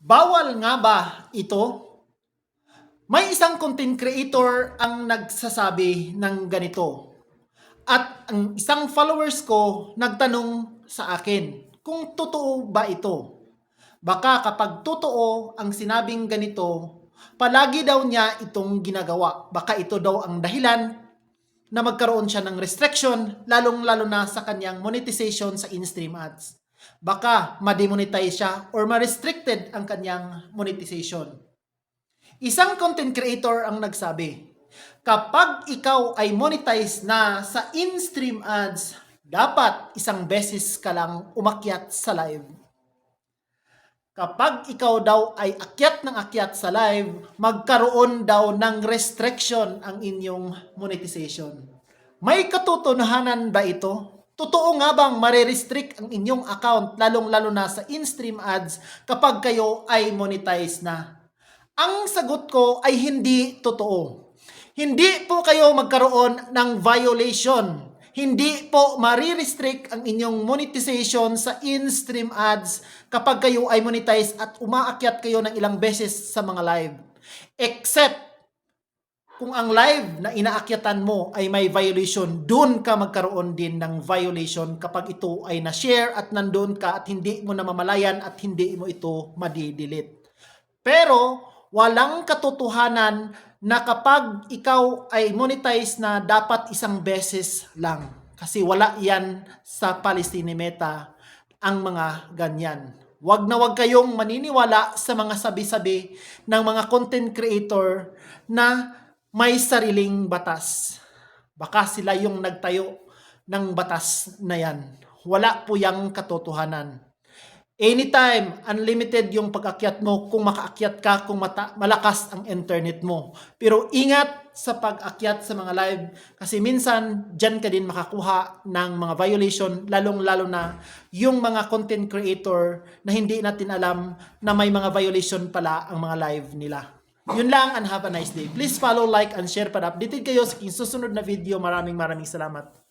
Bawal nga ba ito? May isang content creator ang nagsasabi ng ganito. At ang isang followers ko nagtanong sa akin kung totoo ba ito. Baka kapag totoo ang sinabing ganito, palagi daw niya itong ginagawa. Baka ito daw ang dahilan na magkaroon siya ng restriction, lalong-lalo na sa kanyang monetization sa in-stream ads. Baka ma-demonetize siya or ma-restricted ang kanyang monetization. Isang content creator ang nagsabi, kapag ikaw ay monetize na sa in-stream ads, dapat isang beses ka lang umakyat sa live. Kapag ikaw daw ay akyat ng akyat sa live, magkaroon daw ng restriction ang inyong monetization. May katotohanan ba ito? Totoo nga bang marirestrict ang inyong account lalong-lalo na sa in-stream ads kapag kayo ay monetize na? Ang sagot ko ay hindi totoo. Hindi po kayo magkaroon ng violation. Hindi po marirestrict ang inyong monetization sa in-stream ads kapag kayo ay monetize at umaakyat kayo ng ilang beses sa mga live. Except kung ang live na inaakyatan mo ay may violation, doon ka magkaroon din ng violation kapag ito ay na-share at nandoon ka at hindi mo namamalayan at hindi mo ito madidelete. Pero walang katotohanan na kapag ikaw ay monetize na dapat isang beses lang. Kasi wala yan sa Palestine Meta ang mga ganyan. Wag na wag kayong maniniwala sa mga sabi-sabi ng mga content creator na may sariling batas. Baka sila yung nagtayo ng batas na yan. Wala po yung katotohanan. Anytime, unlimited yung pag-akyat mo kung makaakyat ka, kung mata- malakas ang internet mo. Pero ingat sa pag-akyat sa mga live kasi minsan dyan ka din makakuha ng mga violation lalong-lalo na yung mga content creator na hindi natin alam na may mga violation pala ang mga live nila. Yun lang and have a nice day. Please follow, like, and share para updated kayo sa susunod na video. Maraming maraming salamat.